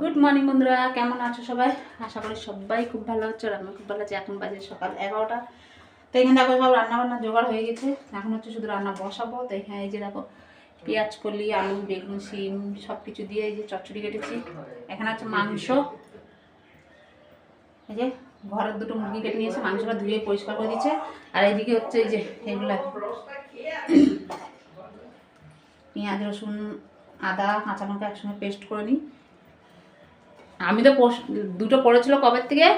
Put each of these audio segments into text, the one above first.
Good morning বন্ধুরা। কেমন আছো সবাই? আশা করি সবাই খুব ভালো হচ্ছে আর আমি খুব ভালো আছি। এখন বাজে সকাল এগারোটা। তো এখানে দেখো সব রান্না বান্না জোগাড় হয়ে গেছে। এখন হচ্ছে শুধু রান্না বসাবো। তো এখানে এই যে দেখো, পেঁয়াজ, কলি, আলু, বেগুন, শিম সব কিছু দিয়ে এই যে চচ্চড়ি কেটেছি। এখানে আছে মাংস। এই যে ঘরের দুটো মুরগি কেটে নিয়েছে। মাংসটা ধুয়ে পরিষ্কার করে দিচ্ছে আর এইদিকে হচ্ছে এই যে এগুলা পেঁয়াজ, রসুন, আদা কাঁচা লঙ্কা একসঙ্গে পেস্ট করে নিই। আমি তো পরশু- দুটো পড়েছিল কবে থেকে?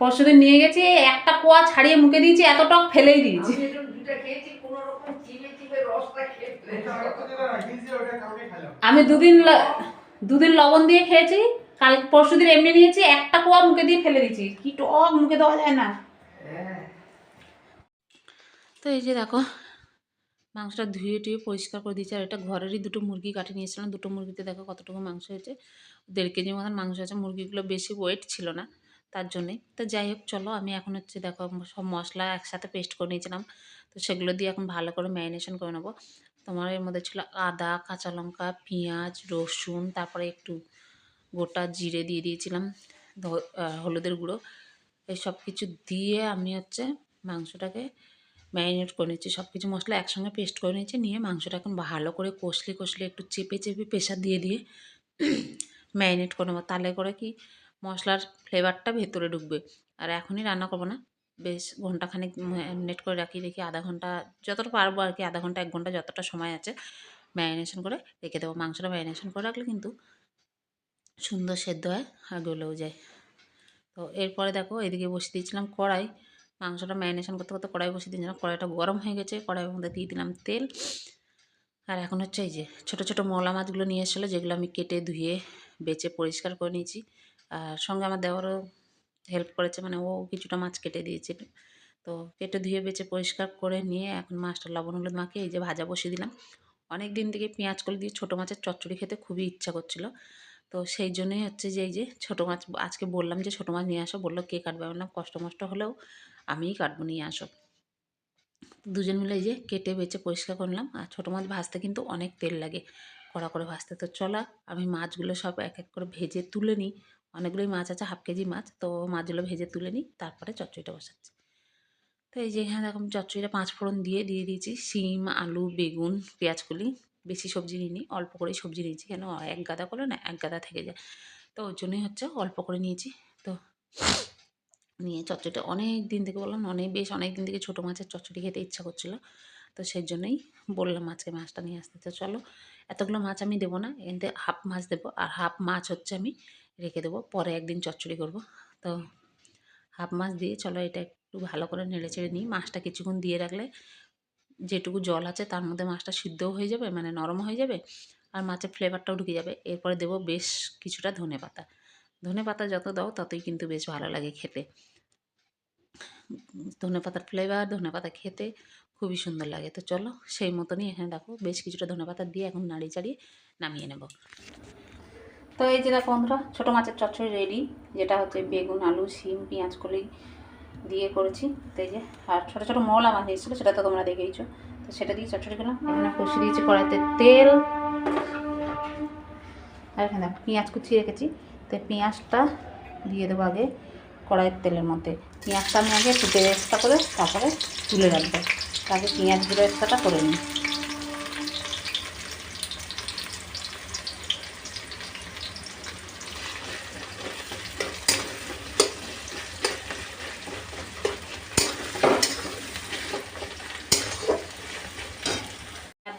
পরশু দিন নিয়ে গেছি একটা কোয়া ছাড়িয়ে মুখে দিয়েছি এত টক ফেলেই দিয়েছি। আমি দুদিন ল- দুদিন লবণ দিয়ে খেয়েছি কাল পরশু দিন এমনি নিয়েছি একটা কোয়া মুখে দিয়ে ফেলে দিয়েছি। কি টক মুখে দেওয়া যায় না। তো এই যে দেখো মাংসটা ধুয়ে টুয়ে পরিষ্কার করে দিয়েছি। আর এটা ঘরেরই দুটো মুরগি কাটে নিয়েছিলাম। দুটো মুরগিতে দেখো কতটুকু মাংস হয়েছে। দেড় কেজি মতন মাংস আছে। মুরগিগুলো বেশি ওয়েট ছিল না তার জন্যে। তো যাই হোক, চলো আমি এখন হচ্ছে দেখো সব মশলা একসাথে পেস্ট করে নিয়েছিলাম। তো সেগুলো দিয়ে এখন ভালো করে ম্যারিনেশন করে নেব। তোমার এর মধ্যে ছিল আদা, কাঁচা লঙ্কা, পেঁয়াজ, রসুন, তারপরে একটু গোটা জিরে দিয়ে দিয়েছিলাম হলুদের গুঁড়ো। এই সব কিছু দিয়ে আমি হচ্ছে মাংসটাকে ম্যারিনেট করে নিচ্ছি সব কিছু মশলা একসঙ্গে পেস্ট করে নিচ্ছি নিয়ে মাংসটা এখন ভালো করে কষলে কষলে একটু চেপে চেপে প্রেশার দিয়ে দিয়ে ম্যারিনেট করে নেব। তাহলে করে কি মশলার ফ্লেভারটা ভেতরে ঢুকবে। আর এখনই রান্না করব না, বেশ ঘন্টাখানেক ম্যারিনেট করে রাখি, রেখে আধা ঘণ্টা, যতটা পারব আর কি আধা ঘণ্টা, এক ঘণ্টা যতটা সময় আছে ম্যারিনেশন করে রেখে দেবো। মাংসটা ম্যারিনেশন করে রাখলে কিন্তু সুন্দর সেদ্ধ হয় আর গলেও যায়। তো এরপরে দেখো এদিকে বসিয়ে দিয়েছিলাম কড়াই। মাংসটা ম্যারিনেশন করতে করতে কড়াই বসিয়ে দিয়েছিলাম। কড়াইটা গরম হয়ে গেছে, কড়াইয়ের মধ্যে দিয়ে দিলাম তেল। আর এখন হচ্ছে এই যে ছোটো ছোটো মলা মাছগুলো নিয়ে এসেছিল, যেগুলো আমি কেটে ধুয়ে বেছে পরিষ্কার করে নিয়েছি। আর সঙ্গে আমার দেওয়ারও হেল্প করেছে মানে ও কিছুটা মাছ কেটে দিয়েছিল তো কেটে ধুয়ে বেছে পরিষ্কার করে নিয়ে এখন মাছটা লবণ হলুদ মাখিয়ে এই যে ভাজা বসিয়ে দিলাম। অনেক দিন থেকে পেঁয়াজ কলি দিয়ে ছোটো মাছের চচ্চড়ি খেতে খুবই ইচ্ছা করছিল। তো সেই জন্যই হচ্ছে যে, এই যে ছোটো মাছ, আজকে বললাম যে ছোটো মাছ নিয়ে আসো, বলল কে কাটবে? বললাম, কষ্ট মষ্ট হলেও আমিই কাটবো, নিয়ে আসো। দুজন মিলে এই যে কেটে বেছে পরিষ্কার করলাম আর ছোটো মাছ ভাজতে কিন্তু অনেক তেল লাগে, কড়া করে ভাজতে। তো চলা, আমি মাছগুলো সব এক এক করে ভেজে তুলে নিই। অনেকগুলোই মাছ আছে, হাফ কেজি মাছ। তো মাছগুলো ভেজে তুলে নিই, তারপরে চচ্চড়িটা বসাচ্ছি। তো এই যে এখানে এরকম চচ্চড়িটা পাঁচ ফোড়ন দিয়ে দিয়ে দিয়েছি। শিম, আলু, বেগুন, পেঁয়াজকলি বেশি সবজি নিইনি, অল্প করেই সবজি নিয়েছি। কেন? এক গাদা করলে না এক গাদা থেকে যায়। তো ওই জন্যই হচ্ছে অল্প করে নিয়েছি। তো নিয়ে চচ্চড়িটা অনেক দিন থেকে বললাম অনেক বেশ অনেক দিন থেকে ছোটো মাছের চচ্চড়ি খেতে ইচ্ছা করছিল। তো সেই জন্যই বললাম আজকে মাছটা নিয়ে আসতে। তো চলো, এতগুলো মাছ আমি দেবো না, এতে হাফ মাছ দেবো আর হাফ মাছ হচ্ছে আমি রেখে দেবো, পরে একদিন চচ্চড়ি করব। তো হাফ মাছ দিয়ে চলো এটা একটু ভালো করে নেড়ে চেড়ে নিই। মাছটা কিছুক্ষণ দিয়ে রাখলে যেটুকু জল আছে তার মধ্যে মাছটা সিদ্ধও হয়ে যাবে মানে নরম হয়ে যাবে আর মাছের ফ্লেভারটাও ঢুকে যাবে। এরপরে দেবো বেশ কিছুটা ধনে পাতা। ধনে পাতা যত দাও ততই কিন্তু বেশ ভালো লাগে খেতে। ধনে পাতার ফ্লেভার ধনে পাতা খেতে খুবই সুন্দর লাগে। তো চলো সেই মতনই এখানে দেখো বেশ কিছুটা ধনে পাতা দিয়ে এখন নাড়িয়ে চাড়িয়ে নামিয়ে নেব। তো এই যে দেখো বন্ধুরা, ছোটো মাছের চচ্চড়ি রেডি যেটা হচ্ছে বেগুন, আলু, শিম, পেঁয়াজ কলি দিয়ে করেছি। তো এই যে, আর ছোটো ছোটো মলা মাছ এসেছিল সেটা তো তোমরা দেখেইছো। তো সেটা দিয়ে চচ্চড়ি করলাম এখানে কষিয়ে দিয়েছি কড়াইতে তেল। আর এখানে পেঁয়াজ কুচিয়ে রেখেছি। তো পেঁয়াজটা দিয়ে দেবো আগে কড়াইয়ের তেলের মধ্যে। পেঁয়াজটা আমি আগে একটু বেরেস্তা করে তারপরে তুলে রাখব। তাকে পেঁয়াজ বেরেস্তাটা করে নিই।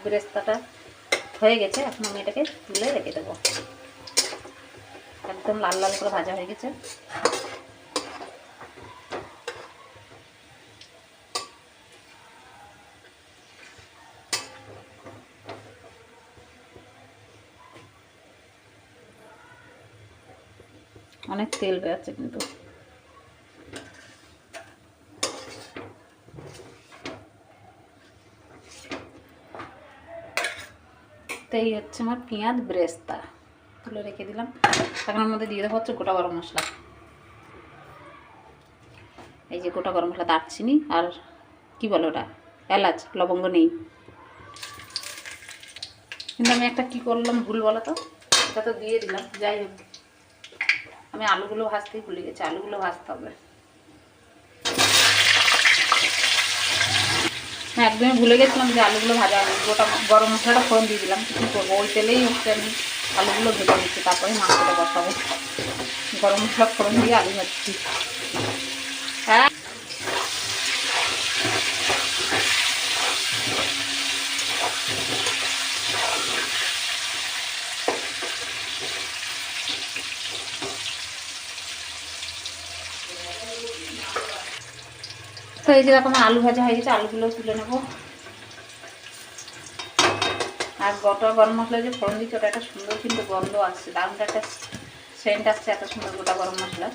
বেরেস্তাটা হয়ে গেছে, এখন আমি এটাকে তুলে রেখে দেবো। একদম লাল লাল করে ভাজা হয়ে গেছে। অনেক তেল বেড়াচ্ছে কিন্তু। তো এই হচ্ছে আমার পেঁয়াজ ব্রেস্তা। তুলে রেখে দিলাম। এখন এর মধ্যে দিয়ে দেবো হচ্ছে গোটা গরম মশলা। এই যে গোটা গরম মশলা, দারচিনি আর কি বলো ওটা? এলাচ, লবঙ্গ নেই। কিন্তু আমি একটা কি করলাম ভুল বলো তো? এটা তো দিয়ে দিলাম। যাই হোক। আমি আলুগুলো ভাজতেই ভুলে গেছি। আলুগুলো ভাজতে হবে। হ্যাঁ একদমই ভুলে গেছিলাম যে আলুগুলো ভাজা গোটা গরম মশলাটা ফোড়ন দিয়ে দিলাম। কী করব? ওই তেলেই হচ্ছে আমি আলুগুলো ভেজে নিচ্ছি। তারপরে মাংসটা বসাবো। গরম মশলা ফোড়ন দিয়ে আলু ভাজছি। এই যে রকম আলু ভাজা হয়ে গেছে, আলুগুলো তুলে নেব। আর গোটা গরম মশলা যে ফোড়ন দিচ্ছে, ওটা একটা সুন্দর কিন্তু গন্ধ আসছে, দারুণ একটা সেন্ট আসছে, এত সুন্দর গোটা গরম মশলা।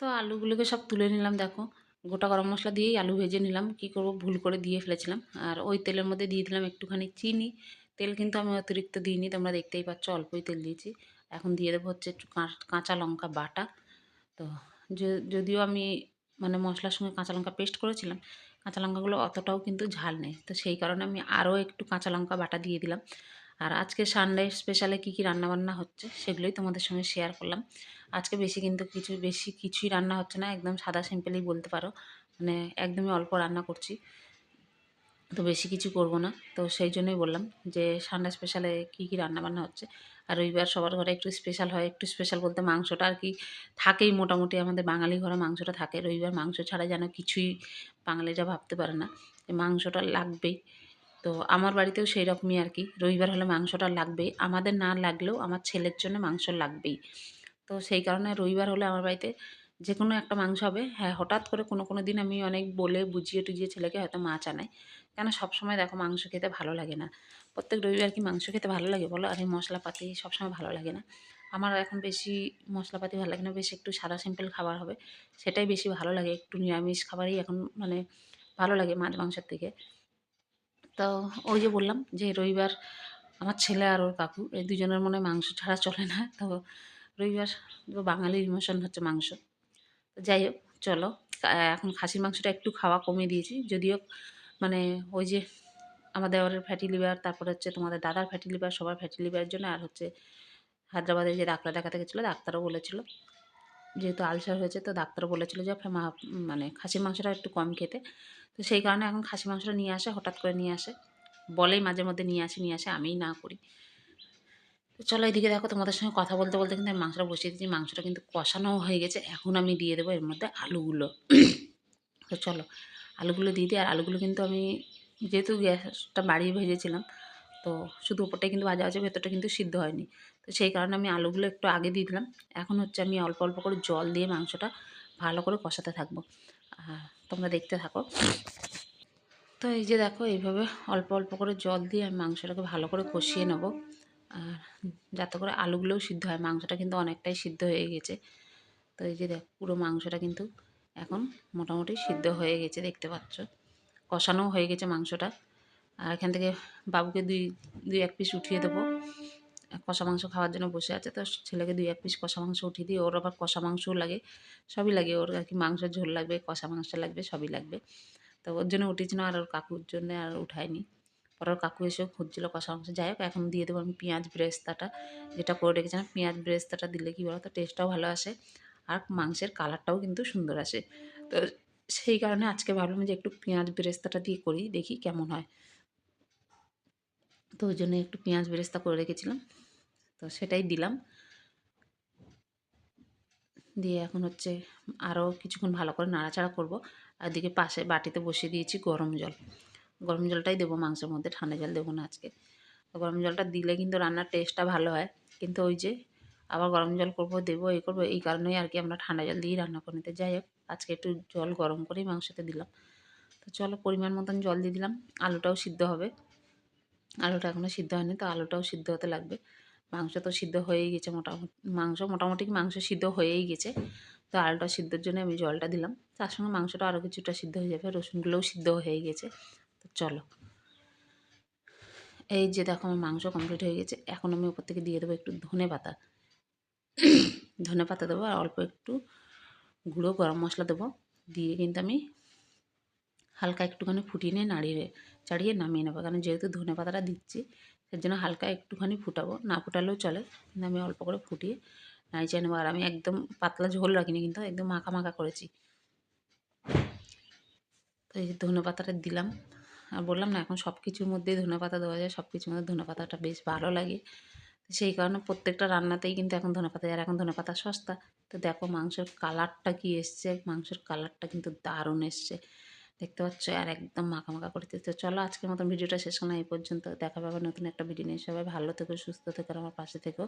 তো আলুগুলোকে সব তুলে নিলাম, দেখো। গোটা গরম মশলা দিয়েই আলু ভেজে নিলাম, কি করব, ভুল করে দিয়ে ফেলেছিলাম। আর ওই তেলের মধ্যে দিয়ে দিলাম একটুখানি চিনি তেল কিন্তু আমি অতিরিক্ত দিইনি, তোমরা দেখতেই পাচ্ছ অল্পই তেল দিয়েছি। এখন দিয়ে দেবো হচ্ছে একটু কাঁচা লঙ্কা বাটা। তো যদিও আমি মানে মশলার সঙ্গে কাঁচা লঙ্কা পেস্ট করেছিলাম, কাঁচা লঙ্কাগুলো অতটাও কিন্তু ঝাল নেই। তো সেই কারণে আমি আরও একটু কাঁচা লঙ্কা বাটা দিয়ে দিলাম। আর আজকে সানডে স্পেশালে কী কী রান্নাবান্না হচ্ছে সেগুলোই তোমাদের সঙ্গে শেয়ার করলাম। আজকে বেশি কিন্তু কিছু, বেশি কিছুই রান্না হচ্ছে না, একদম সাদা সিম্পলই বলতে পারো। মানে একদমই অল্প রান্না করছি। তো বেশি কিছু করব না। তো সেই জন্যই বললাম যে, সানডে স্পেশালে কী কী রান্নাবান্না হচ্ছে? আর রবিবার সবার ঘরে একটু স্পেশাল হয়। একটু স্পেশাল বলতে মাংসটা আর কি থাকেই মোটামুটি। আমাদের বাঙালি ঘরে মাংসটা থাকে। রবিবার মাংস ছাড়া যেন কিছুই বাঙালিরা ভাবতে পারে না। মাংসটা লাগবেই। তো আমার বাড়িতেও সেই রকমই আর কি। রবিবার হলে মাংসটা লাগবেই। আমাদের না লাগলেও আমার ছেলের জন্য মাংস লাগবেই। তো সেই কারণে রবিবার হলে আমার বাড়িতে যে কোনো একটা মাংস হবে। হ্যাঁ হঠাৎ করে কোনো কোনো দিন আমি অনেক বলে বুঝিয়ে টুজিয়ে ছেলেকে হয়তো মাছ আনাই কেন সবসময় দেখো মাংস খেতে ভালো লাগে না। প্রত্যেক রবিবার কি মাংস খেতে ভালো লাগে বলো? আর এই মশলাপাতি সবসময় ভালো লাগে না। আমার এখন বেশি মশলাপাতি ভালো লাগে না, বেশি একটু সাদা সিম্পল খাবার হবে, সেটাই বেশি ভালো লাগে। একটু নিরামিষ খাবারই এখন মানে ভালো লাগে মাছ মাংসের থেকে। তো ওই যে বললাম যে রবিবার আমার ছেলে আর ওর কাকু, এই দুজনের মনে মাংস ছাড়া চলে না। তো রবিবার বাঙালির ইমোশন হচ্ছে মাংস। যাই হোক, চলো। এখন খাসির মাংসটা একটু খাওয়া কমিয়ে দিয়েছি। যদিও মানে ওই যে আমার দেওয়ারের ফ্যাটি লিভার তারপরে হচ্ছে তোমাদের দাদার ফ্যাটি লিভার সবার ফ্যাটি লিভারের জন্য, আর হচ্ছে হায়দ্রাবাদে যে ডাক্তার দেখাতে গেছিল, ডাক্তারও বলেছিল। যেহেতু আলসার হয়েছে, তো ডাক্তারও বলেছিল যে মানে খাসির মাংসটা একটু কম খেতে। তো সেই কারণে এখন খাসি মাংসটা নিয়ে আসে, হঠাৎ করে নিয়ে আসে। বলেই মাঝে মধ্যে নিয়ে আসে নিয়ে আসে, আমিই না করি। তো চলো এদিকে দেখো, তোমাদের সঙ্গে কথা বলতে বলতে কিন্তু মাংসটা বসিয়ে দিচ্ছি মাংসটা কিন্তু কষানোও হয়ে গেছে। এখন আমি দিয়ে দেবো এর মধ্যে আলুগুলো। তো চলো, আলুগুলো দিয়ে দিই। আর আলুগুলো কিন্তু আমি যেহেতু গ্যাসটা বাড়িয়ে ভেজেছিলাম, তো শুধু ওপরটাই কিন্তু ভাজা আছে ভেতরটা কিন্তু সিদ্ধ হয়নি। তো সেই কারণে আমি আলুগুলো একটু আগে দিয়ে দিলাম। এখন হচ্ছে আমি অল্প অল্প করে জল দিয়ে মাংসটা ভালো করে কষাতে থাকব। তোমরা দেখতে থাকো। তো এই যে দেখো, এইভাবে অল্প অল্প করে জল দিয়ে আমি মাংসটাকে ভালো করে কষিয়ে নেব। যাতে করে আলুগুলোও সিদ্ধ হয়, মাংসটা কিন্তু অনেকটাই সিদ্ধ হয়ে গেছে। তো এই যে দেখ, পুরো মাংসটা কিন্তু এখন মোটামুটি সিদ্ধ হয়ে গেছে, দেখতে পাচ্ছ। কষানোও হয়ে গেছে মাংসটা। আর এখান থেকে বাবুকে দুই দুই এক পিস উঠিয়ে দেবো। কষা মাংস খাওয়ার জন্য বসে আছে, তো ছেলেকে দুই এক পিস কষা মাংস উঠিয়ে দিই। ওর আবার কষা মাংসও লাগে, সবই লাগে। ওর আর কি মাংসের ঝোল লাগবে, কষা মাংস লাগবে, সবই লাগবে। তো ওর জন্য উঠেছিল আর ওর কাকুর জন্য আর উঠায়নি। পরে ওর কাকু এসেও খুঁজছিলো কষা মাংস। যাই হোক, এখন দিয়ে দেবো আমি পেঁয়াজ ব্রেস্তাটা। যেটা করে রেখেছিলাম, পেঁয়াজ ব্রেস্তাটা দিলে কী বলো তো টেস্টটাও ভালো আসে আর মাংসের কালারটাও কিন্তু সুন্দর আসে। তো সেই কারণে আজকে ভাবলাম যে একটু পেঁয়াজ বেরেস্তাটা দিয়ে করি, দেখি কেমন হয়। তো ওই জন্য একটু পেঁয়াজ বেরেস্তা করে রেখেছিলাম, তো সেটাই দিলাম। দিয়ে এখন হচ্ছে আরও কিছুক্ষণ ভালো করে নাড়াচাড়া করব। আর দিকে পাশে বাটিতে বসিয়ে দিয়েছি গরম জল। গরম জলটাই দেবো মাংসের মধ্যে, ঠান্ডা জল দেবো না আজকে। গরম জলটা দিলে কিন্তু রান্নার টেস্টটা ভালো হয়। কিন্তু ওই যে আবার গরম জল করব, দেবো এই করব, এই কারণেই আর কি আমরা ঠান্ডা জল দিয়েই রান্না করে নিতে। যাই হোক, আজকে একটু জল গরম করেই মাংসতে দিলাম। তো চলো পরিমাণ মতন জল দিয়ে দিলাম। আলুটাও সিদ্ধ হবে। আলুটা এখনও সিদ্ধ হয়নি, তো আলুটাও সিদ্ধ হতে লাগবে। মাংস তো সিদ্ধ হয়েই গেছে মোটামুটি, মাংস মোটামুটি মাংস সিদ্ধ হয়েই গেছে। তো আলুটা সিদ্ধর জন্য আমি জলটা দিলাম। তার সঙ্গে মাংসটা আরও কিছুটা সিদ্ধ হয়ে যাবে, রসুনগুলোও সিদ্ধ হয়ে গেছে। চলো। এই যে দেখো আমার মাংস কমপ্লিট হয়ে গেছে। এখন আমি ওপর থেকে দিয়ে দেবো একটু ধনে পাতা। ধনে পাতা দেবো আর অল্প একটু গুঁড়ো গরম মশলা দেবো। দিয়ে কিন্তু আমি হালকা একটুখানি ফুটিয়ে নিয়ে নাড়িয়ে চাড়িয়ে নামিয়ে নেব। কারণ যেহেতু ধনে পাতাটা দিচ্ছি এর জন্য হালকা একটুখানি ফুটাবো। না ফুটালেও চলে, কিন্তু আমি অল্প করে ফুটিয়ে নাড়িয়ে নেব। আর আমি একদম পাতলা ঝোল রাখিনি, কিন্তু একদম মাখা মাখা করেছি। তো এই ধনে পাতাটা দিলাম। আর বললাম না, এখন সব কিছুর মধ্যেই ধনে পাতা দেওয়া যায় সব কিছুর মধ্যে ধনে পাতাটা বেশ ভালো লাগে। সেই কারণে প্রত্যেকটা রান্নাতেই কিন্তু এখন ধনে পাতা আর এখন ধনে পাতা সস্তা। তো দেখো মাংসের কালারটা কি এসছে, মাংসের কালারটা কিন্তু দারুণ এসছে। দেখতে পাচ্ছ? আর একদম মাখা মাখা করতে তো চলো, আজকের মতন ভিডিওটা শেষ না এই পর্যন্ত। দেখা পাবে নতুন একটা ভিডিও নিয়ে। সবাই ভালো থেকো, সুস্থ থেকো আমার পাশে থেকো।